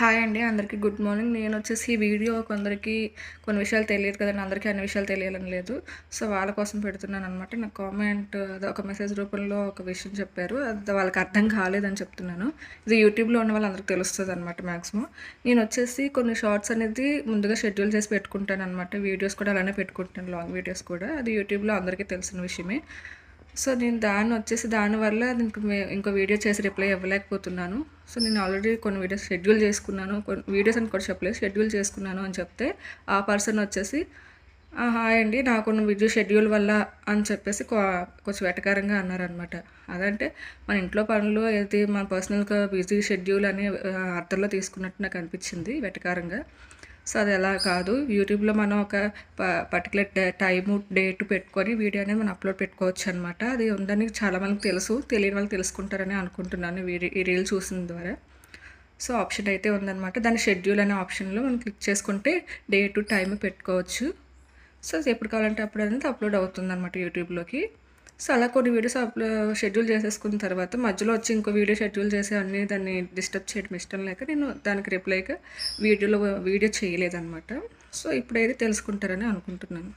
Hi అండి అందరికీ good morning. నేను వచ్చేసి ఈ వీడియో కొందరికి కొన్ని విషయాలు తెలియదు కదండి అందరికీ అన్ని విషయాలు తెలియాలని లేదు. సో వాళ్ళ కోసం పెడుతున్నాను అనమాట నాకు కామెంట్ ఒక మెసేజ్ రూపంలో ఒక విషయం చెప్పారు. అది వాళ్ళకి అర్థం కాలేదని చెప్తున్నాను. ఇది యూట్యూబ్లో ఉన్న వాళ్ళందరికీ తెలుస్తుంది అనమాట మ్యాక్సిమం నేను వచ్చేసి కొన్ని షార్ట్స్ అనేది ముందుగా షెడ్యూల్ చేసి పెట్టుకుంటాను అనమాట వీడియోస్ కూడా అలానే పెట్టుకుంటాను లాంగ్ వీడియోస్ కూడా. అది యూట్యూబ్లో అందరికీ తెలిసిన విషయమే. సో నేను దాన్ని వచ్చేసి దానివల్ల ఇంక ఇంకో వీడియో చేసి రిప్లై ఇవ్వలేకపోతున్నాను. సో నేను ఆల్రెడీ కొన్ని వీడియోస్ షెడ్యూల్ చేసుకున్నాను. కొన్ని వీడియోస్ అని కూడా చెప్పలేదు. షెడ్యూల్ చేసుకున్నాను అని చెప్తే ఆ పర్సన్ వచ్చేసి హాయ్ అండి. నాకున్న కొన్ని షెడ్యూల్ వల్ల అని చెప్పేసి కొ- కొంచెం వెటకారంగా అన్నారనమాట అదంటే మన ఇంట్లో పనులు ఏది మన పర్సనల్గా బిజీ షెడ్యూల్ అని అర్థంలో తీసుకున్నట్టు నాకు అనిపించింది వెటకారంగా. సో అది ఎలా కాదు. యూట్యూబ్లో మనం ఒక పర్టికులర్ డే టైము డేట్ పెట్టుకొని వీడియో అనేది మనం అప్లోడ్ పెట్టుకోవచ్చు అనమాట అది ఉందని చాలా మందికి తెలుసు. తెలియని వాళ్ళు తెలుసుకుంటారని అనుకుంటున్నాను ఈ రీల్ చూసిన ద్వారా. సో ఆప్షన్ అయితే ఉందన్నమాట. దాని షెడ్యూల్ అనే ఆప్షన్లో మనం క్లిక్ చేసుకుంటే డేటు టైం పెట్టుకోవచ్చు. సో ఎప్పుడు కావాలంటే అప్పుడు అనేది అప్లోడ్ అవుతుంది అనమాట యూట్యూబ్లోకి. సో అలా కొన్ని వీడియోస్ అప్లో షెడ్యూల్ చేసేసుకున్న తర్వాత మధ్యలో వచ్చి ఇంకో వీడియో షెడ్యూల్ చేసి అన్నీ దాన్ని డిస్టర్బ్ చేయడం ఇష్టం లేక నేను దానికి రిప్లైగా వీడియోలో వీడియో చేయలేదన్నమాట. సో ఇప్పుడైతే తెలుసుకుంటారని అనుకుంటున్నాను.